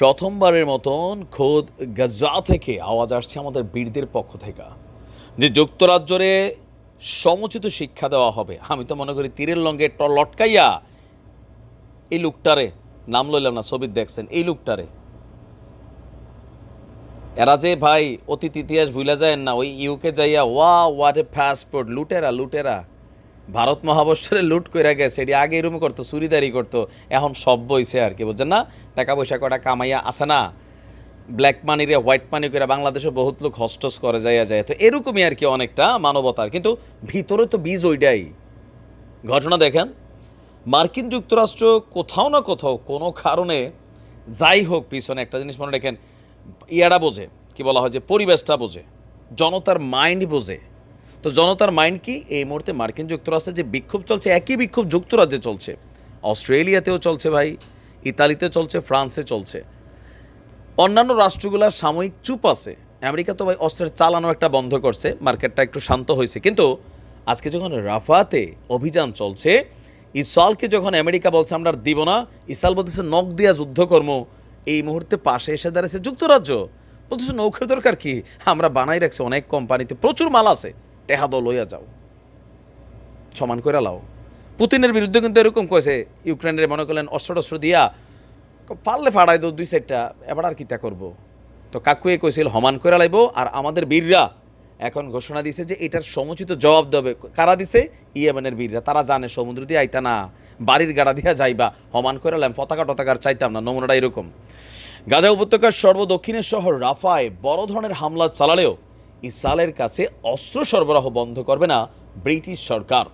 প্রথমবারের মতন খোদ গাজা থেকে আওয়াজ আসছে আমাদের বীরদের পক্ষ থেকে। যে যুক্তরাজ্যরে সমুচিত শিক্ষা দেওয়া হবে, আমি তো মনে করি তীরের লঙ্গে ট লটকাইয়া এই লুকটারে নাম লইলাম না ছবি দেখছেন, এই লুকটারে। এরা যে ভাই অতীত ইতিহাস ভুলে যায় না, ওই ইউকে যাইয়া, ওয়া হোয়াট এ পাসপোর্ট লুটেরা লুটেরা। ভারত মহাবশ্বরে লুট করে গেছে, এটি আগে এরকম করতো, চুরিদারি করতো, এখন সব বইছে আর কি, বুঝছেন না? টাকা পয়সা কটা কামাইয়া আসে না? ব্ল্যাক মানি রে হোয়াইট মানি করে বাংলাদেশে বহুত লোক হস্টস করে, যাইয়া যায় তো এরকমই আর কি অনেকটা মানবতার, কিন্তু ভিতরে তো বীজ ওইটাই। ঘটনা দেখেন, মার্কিন যুক্তরাষ্ট্র কোথাও না কোথাও কোনো কারণে যাই হোক পিছনে একটা জিনিস মনে রাখেন, ইয়াটা বোঝে, কি বলা হয় যে পরিবেশটা বোঝে, জনতার মাইন্ড বোঝে। তো জনতার মাইন্ড কি? এই মুহূর্তে মার্কিন যুক্তরাষ্ট্রে যে বিক্ষোভ চলছে, একই বিক্ষোভ যুক্তরাজ্যে চলছে। অস্ট্রেলিয়াতেও চলছে ভাই, ইতালিতে চলছে, ফ্রান্সে চলছে। অন্যান্য রাষ্ট্রগুলোর সাময়িক চুপ আছে। আমেরিকা তো ভাই অস্ত্রের চালানো একটা বন্ধ করছে, মার্কেটটা একটু শান্ত হয়েছে। কিন্তু আজকে যখন রাফাতে অভিযান চলছে ইসরায়েলকে যখন আমেরিকা বলছে, আমরা দিব না ইসরায়েল বলতেছে, নখ দিয়া যুদ্ধ কর্ম এই মুহূর্তে পাশে এসে দাঁড়িয়েছে যুক্তরাজ্য। বলতেছে নৌকের দরকার কি? আমরা বানাই রাখছি, অনেক কোম্পানিতে প্রচুর মাল আছে। টেহা দল লইয়া যাও। সমান করে লাও। পুতিনের বিরুদ্ধে কিন্তু এরকম কয়েছে ইউক্রেনের মনে করলেন অস্ত্র টস্ত্র দিয়া, পারলে ফাড়াই দো দুই সাইডটা এবার আর কিতা করব? তো কাকুয়ে কইছিল, হমান করে লাইব, আর আমাদের বীররা এখন ঘোষণা দিছে যে এটার সমুচিত জবাব দেবে। কারা দিছে? ইয়েমেনের বীররা। তারা জানে সমুদ্র দিয়ে আইতা না, বাড়ির গাড়া দিয়া যাইবা। হমান করে লাম পতাকা টতাকার চাইতাম না, নমুনাটা এরকম। গাজা উপত্যকার সর্বদক্ষিণের শহর রাফায় বড় ধরনের হামলা চালালেও ইসরায়েলের কাছে অস্ত্র সরবরাহ বন্ধ করবে না ব্রিটিশ সরকার।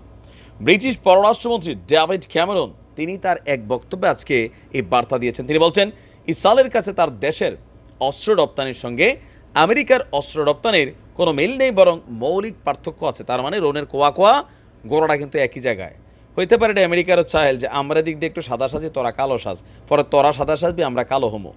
ব্রিটিশ পররাষ্ট্রমন্ত্রী ডেভিড ক্যামেরন, তিনি তার এক বক্তব্যে আজকে এই বার্তা দিয়েছেন। তিনি বলছেন, ইসরায়েলের কাছে তার দেশের অস্ত্র রপ্তানির সঙ্গে আমেরিকার অস্ত্র রপ্তানির কোনো মিল নেই, বরং মৌলিক পার্থক্য আছে। তার মানে রোনের কোয়া কোয়া গোড়াটা কিন্তু একই জায়গায়। হইতে পারে এটা আমেরিকারও চাইল যে আমরা দিক দিয়ে একটু সাদা সাজি, তোরা কালো সাজ। পরে তোরা সাদা সাজবি, আমরা কালো হমো।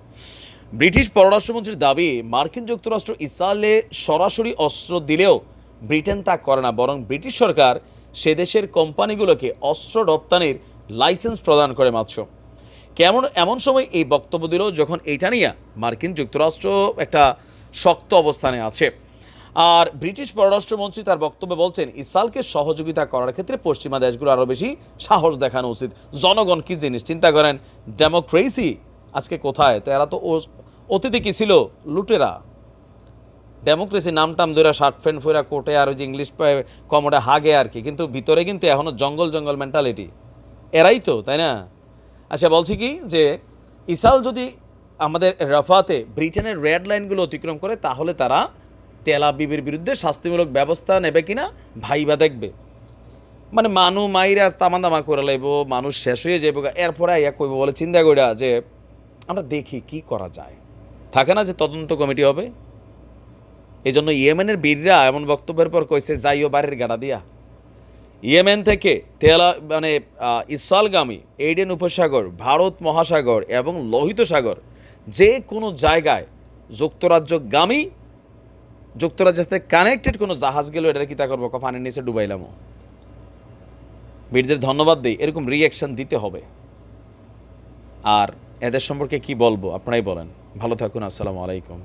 ব্রিটিশ পররাষ্ট্রমন্ত্রীর দাবি, মার্কিন যুক্তরাষ্ট্র ইসরায়েলে সরাসরি অস্ত্র দিলেও ব্রিটেন তা করে না, বরং ব্রিটিশ সরকার সে দেশের কোম্পানিগুলোকে অস্ত্র রপ্তানির লাইসেন্স প্রদান করে মাত্র। কেমন, এমন সময় এই বক্তব্য দিল যখন এইটা নিয়ে মার্কিন যুক্তরাষ্ট্র একটা শক্ত অবস্থানে আছে। আর ব্রিটিশ পররাষ্ট্রমন্ত্রী তার বক্তব্যে বলছেন, ইসরায়েলকে সহযোগিতা করার ক্ষেত্রে পশ্চিমা দেশগুলো আরও বেশি সাহস দেখানো উচিত। জনগণ কী জিনিস চিন্তা করেন? ডেমোক্রেসি আজকে কোথায়? তো এরা তো অতীতে কি ছিল? লুটেরা। ডেমোক্রেসি নাম টাম ধরে শার্ট ফ্যান্ট ফইরা কোটে আর ওই যে ইংলিশ কমোডে হাগে আর কি। কিন্তু ভিতরে কিন্তু এখনও জঙ্গল জঙ্গল মেন্টালিটি এরাই তো, তাই না? আচ্ছা বলছি কি যে, ইসাল যদি আমাদের রাফাতে ব্রিটেনের রেড লাইনগুলো অতিক্রম করে, তাহলে তারা তেল আবিবের বিরুদ্ধে শাস্তিমূলক ব্যবস্থা নেবে কিনা? ভাইবা দেখবে। মানে মানু মাইরা তামা দামা করে লাইব, মানুষ শেষ হয়ে যাইব এরপরে ইয়া কইব বলে, চিন্তা কইরা যে আমরা দেখি কি করা যায়। থাকে না যে তদন্ত কমিটি হবে? এই জন্য ইয়েমেনের বীররা এমন বক্তব্যের পর কইছে যাইও বাড়ির গাড়া দিয়া। ইয়েমেন থেকে তেলা মানে আহ, ইসরায়েলগামী এইডেন উপসাগর ভারত মহাসাগর এবং লোহিত সাগর যে কোনো জায়গায় যুক্তরাজ্যগামী যুক্তরাজ্যের সাথে কানেক্টেড কোনো জাহাজ গেল এটা কি তা করব? পানির নিচে ডুবাইলামও বীরদের ধন্যবাদ দিই এরকম রিয়াকশন দিতে হবে। আর এদের সম্পর্কে কি বলব? আপনারাই বলেন। ভালো থাকুন আসসালামু আলাইকুম।